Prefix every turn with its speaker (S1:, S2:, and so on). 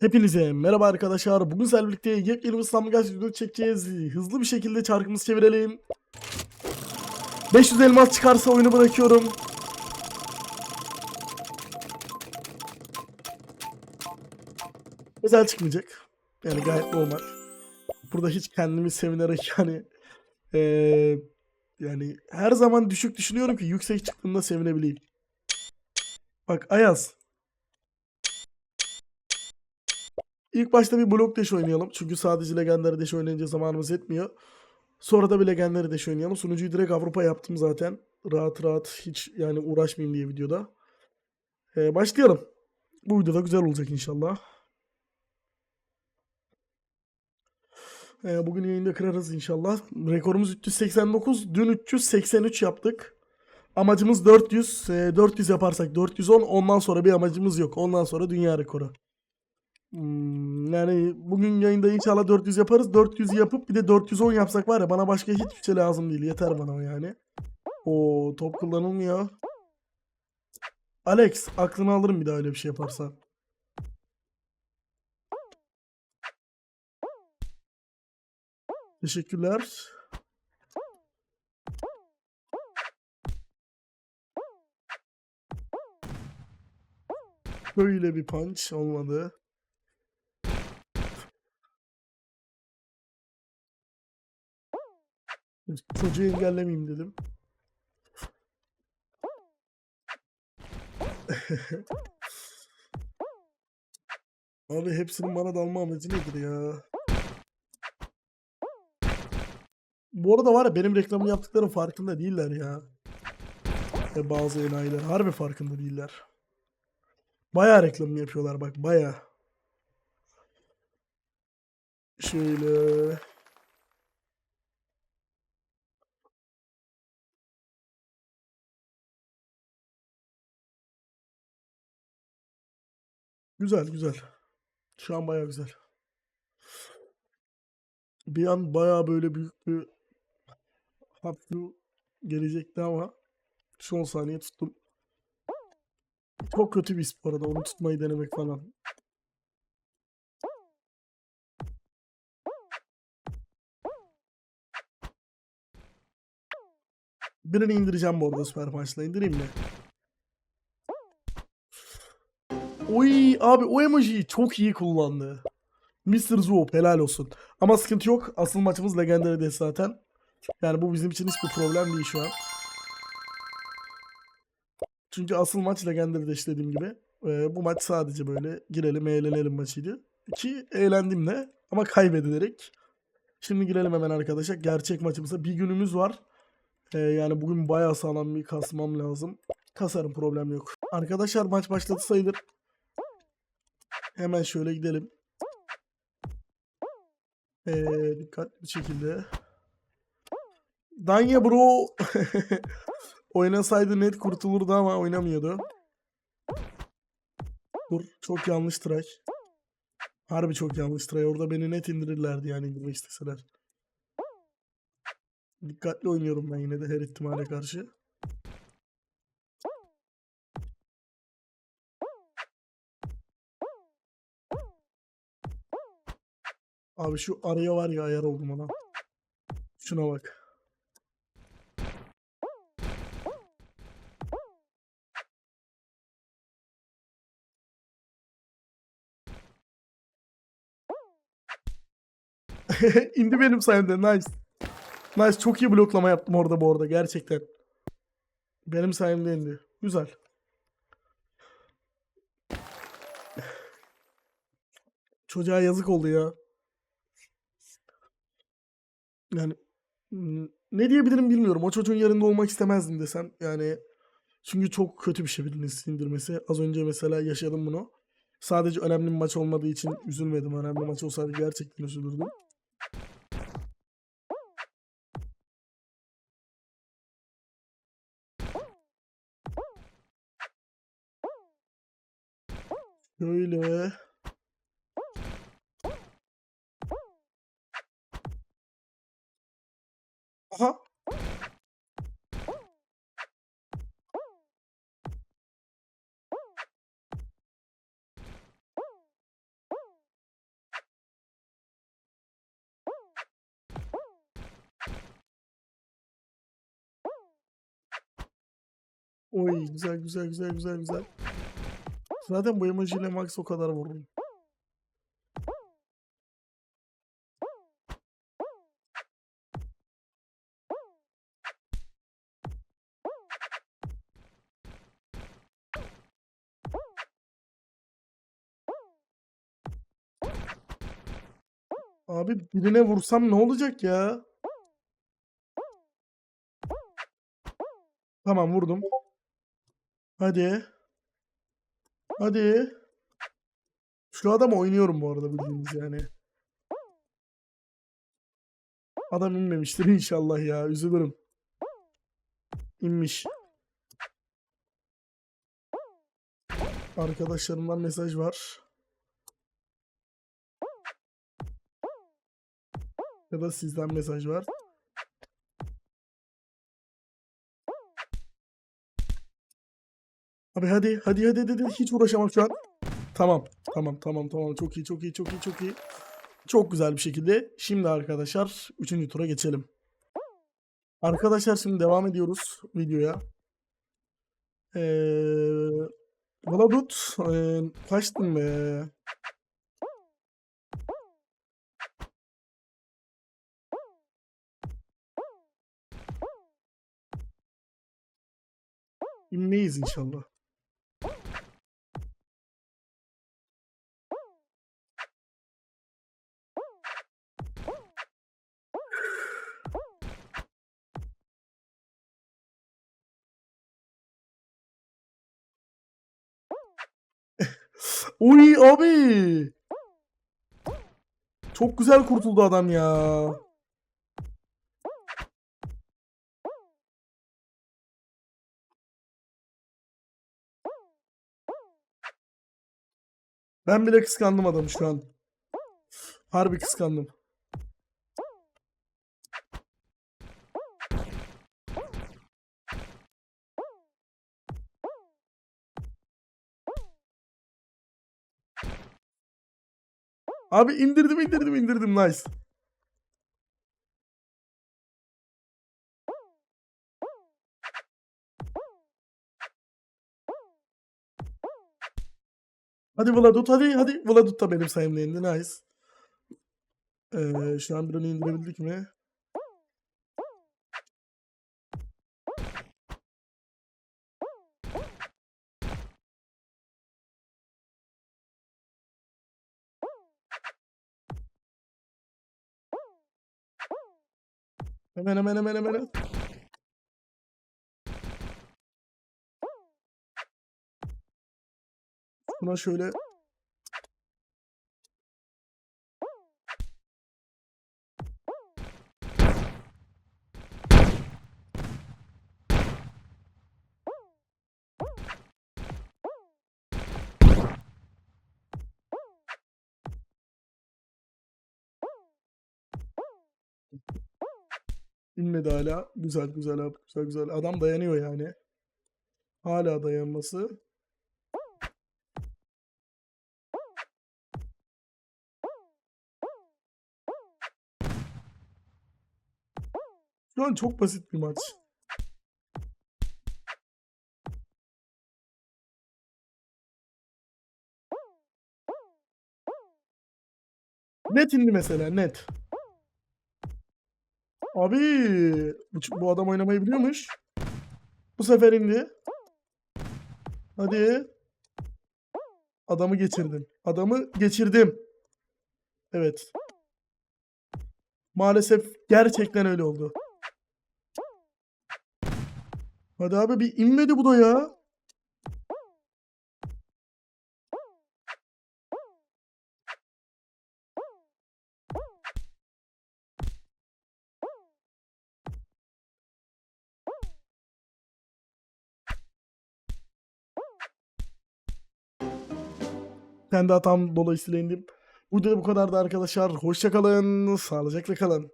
S1: Hepinize merhaba arkadaşlar. Bugün sizlerle birlikte yepyeni bir İstanbul Gaz videosu çekeceğiz. Hızlı bir şekilde çarkımızı çevirelim. 500 elmas çıkarsa oyunu bırakıyorum. Özel çıkmayacak. Yani gayet normal. Burada hiç kendimi sevinerek yani eee, yani her zaman düşük düşünüyorum ki yüksek çıktığında sevinebileyim. Bak Ayaz. İlk başta bir blok deş oynayalım. Çünkü sadece legendary deş oynayınca zamanımız yetmiyor. Sonra da bir legendary deş oynayalım. Sunucuyu direkt Avrupa yaptım zaten. Rahat rahat hiç yani uğraşmayayım diye videoda. Ee, başlayalım. Bu videoda güzel olacak inşallah. Ee, bugün yayında kırarız inşallah. Rekorumuz 389. Dün 383 yaptık. Amacımız 400. Ee, 400 yaparsak 410. Ondan sonra bir amacımız yok. Ondan sonra dünya rekoru. Hmm, yani bugün yayında inşallah 400 yaparız. 400 yapıp bir de 410 yapsak var ya bana başka hiçbir şey lazım değil. Yeter bana o yani. O top kullanılmıyor. Alex aklını alırım bir daha öyle bir şey yaparsan. Teşekkürler. Böyle bir punch olmadı. Çocuğu engellemeyeyim dedim. Abi hepsinin bana dalma amacı nedir ya? Bu arada var ya benim reklamını yaptıklarım farkında değiller ya. E bazı enayiler harbi farkında değiller. Bayağı reklamını yapıyorlar bak bayağı. Şöyle. Güzel güzel. Şu an bayağı güzel. Bir an bayağı böyle büyük bir haplı gelecekti ama son saniye tuttum. Çok kötü bir bu arada onu tutmayı denemek falan. Birini indireceğim bu arada Süper Punch'la. indireyim mi? Oy abi o emojiyi çok iyi kullandı. Mr. Zoop helal olsun. Ama sıkıntı yok. Asıl maçımız Legendary Death zaten. Yani bu bizim için hiçbir problem değil şu an. Çünkü asıl maç Legendary Death dediğim gibi. Ee, bu maç sadece böyle girelim eğlenelim maçıydı. Ki eğlendim de ama kaybedilerek. Şimdi girelim hemen arkadaşlar. Gerçek maçımıza bir günümüz var. Ee, yani bugün bayağı sağlam bir kasmam lazım. Kasarım problem yok. Arkadaşlar maç başladı sayılır. Hemen şöyle gidelim. Ee, dikkatli bir şekilde. Danya bro. Oynasaydı net kurtulurdu ama oynamıyordu. Dur çok yanlış try. Harbi çok yanlış try. Orada beni net indirirlerdi yani indirmek isteseler. Dikkatli oynuyorum ben yine de her ihtimale karşı. Abi şu araya var ya ayar oldum ona. Şuna bak. İndi benim sayemde. Nice. Nice. Çok iyi bloklama yaptım orada bu arada. Gerçekten. Benim sayemde indi. Güzel. Çocuğa yazık oldu ya. Yani ne diyebilirim bilmiyorum. O çocuğun yerinde olmak istemezdim desem. Yani çünkü çok kötü bir şey birinin sindirmesi. Az önce mesela yaşadım bunu. Sadece önemli bir maç olmadığı için üzülmedim. Önemli maç olsaydı gerçekten üzülürdüm. Şöyle. Aha. Oy güzel güzel güzel güzel güzel. Zaten bu emojiyle Max o kadar vurur. Abi birine vursam ne olacak ya? Tamam vurdum. Hadi. Hadi. Şu adam oynuyorum bu arada bildiğiniz yani. Adam inmemiştir inşallah ya. Üzülürüm. İnmiş. Arkadaşlarımdan mesaj var. Ya da sizden mesaj var. Abi hadi hadi hadi hadi hiç uğraşamam şu an. Tamam tamam tamam tamam çok iyi çok iyi çok iyi çok iyi. Çok güzel bir şekilde. Şimdi arkadaşlar 3. tura geçelim. Arkadaşlar şimdi devam ediyoruz videoya. Ee, Vladut ee, kaçtın be? İnmeyiz inşallah. Uy abi. Çok güzel kurtuldu adam ya. Ben bile kıskandım adamı şu an. Harbi kıskandım. Abi indirdim indirdim indirdim nice. Hadi Vladut hadi hadi. Vladut da benim sayımda indi nice. Ee, şu an onu indirebildik mi? Hemen hemen hemen hemen. Buna şöyle İnmedi hala. Güzel güzel abi. Güzel güzel. Adam dayanıyor yani. Hala dayanması. Şu çok basit bir maç. Net indi mesela net. Abi bu, bu adam oynamayı biliyormuş. Bu sefer indi. Hadi. Adamı geçirdim. Adamı geçirdim. Evet. Maalesef gerçekten öyle oldu. Hadi abi bir inmedi bu da ya. Kendi hatam dolayısıyla indim. Bu da bu kadardı arkadaşlar. Hoşçakalın. Sağlıcakla kalın.